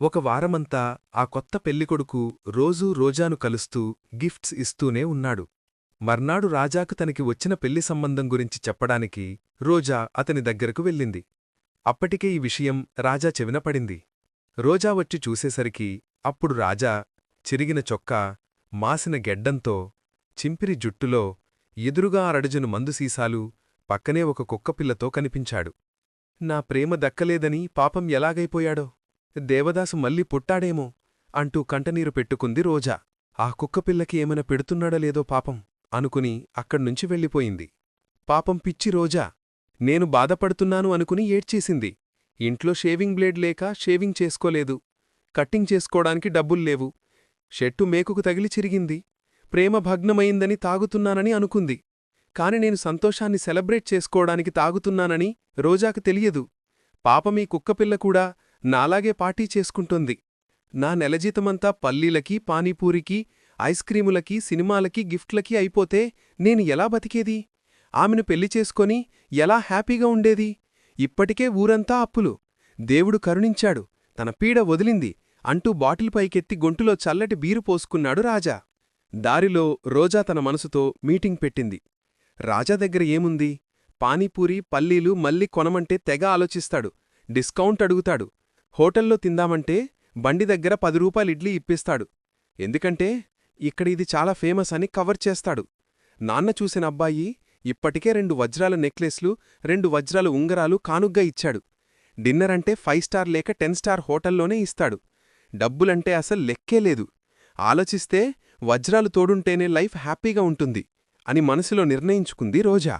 ఒక వారమంతా ఆ కొత్త పెళ్ళికొడుకు రోజూ రోజాను కలుస్తూ గిఫ్ట్స్ ఇస్తూనే ఉన్నాడు. మర్నాడు రాజాకు తనకి వచ్చిన పెళ్ళి సంబంధం గురించి చెప్పడానికి రోజా అతని దగ్గరకు వెళ్ళింది. అప్పటికే ఈ విషయం రాజా చెవిన పడింది. రోజా వచ్చి చూసేసరికి అప్పుడు రాజా చిరిగిన చొక్కా మాసిన గెడ్డంతో చింపిరి జుట్టులో ఎదురుగా అరడజను మందు సీసాలు పక్కనే ఒక కుక్కపిల్లతో కనిపించాడు. నా ప్రేమ దక్కలేదని పాపం ఎలాగైపోయాడో. దేవదాసు మళ్ళీ పుట్టాడేమో అంటూ కంటనీరు పెట్టుకుంది రోజా. ఆ కుక్కపిల్లకి ఏమైనా పెడుతున్నాడా లేదో పాపం అనుకుని అక్కడ్నుంచి వెళ్ళిపోయింది. పాపం పిచ్చి రోజా. నేను బాధపడుతున్నాను అనుకుని ఏడ్చేసింది. ఇంట్లో షేవింగ్ బ్లేడ్ లేక షేవింగ్ చేసుకోలేదు. కట్టింగ్ చేసుకోడానికి డబ్బుల్లేవు షెట్టు మేకుకు తగిలి చిరిగింది. ప్రేమ భగ్నమైందని తాగుతున్నానని అనుకుంది. కాని నేను సంతోషాన్ని సెలబ్రేట్ చేసుకోవడానికి తాగుతున్నానని రోజాకు తెలియదు. పాపమీ కుక్కపిల్ల కూడా నాలాగే పార్టీ చేసుకుంటోంది. నా నెలజీతమంతా పల్లీలకి పానీపూరికి ఐస్క్రీములకి సినిమాలకి గిఫ్ట్లకి అయిపోతే నేను ఎలా బతికేది? ఆమెను పెళ్ళి చేసుకొని ఎలా హ్యాపీగా ఉండేది? ఇప్పటికే ఊరంతా అప్పులు. దేవుడు కరుణించాడు. తన పీడ వదిలింది. అంటూ బాటిల్ పైకెత్తి గొంటులో చల్లటి బీరు పోసుకున్నాడు రాజా. దారిలో రోజా తన మనసుతో మీటింగ్ పెట్టింది. రాజా దగ్గర ఏముంది? పానీపూరి పల్లీలు మళ్ళీ కొనమంటే తెగ ఆలోచిస్తాడు. డిస్కౌంట్ అడుగుతాడు. హోటల్లో తిందామంటే బండి దగ్గర పది రూపాయలు ఇడ్లీ ఇప్పిస్తాడు. ఎందుకంటే ఇక్కడ ఇది చాలా ఫేమస్ అని కవర్ చేస్తాడు. నాన్న చూసిన అబ్బాయి ఇప్పటికే రెండు వజ్రాల నెక్లెస్లు రెండు వజ్రాల ఉంగరాలు కానుగ్గా ఇచ్చాడు. డిన్నర్ అంటే ఫైవ్ స్టార్ లేక టెన్ స్టార్ హోటల్లోనే ఇస్తాడు. డబ్బులంటే అసలు లెక్కే లేదు. ఆలోచిస్తే వజ్రాలు తోడుంటేనే లైఫ్ హ్యాపీగా ఉంటుంది అని మనసులో నిర్ణయించుకుంది రోజా.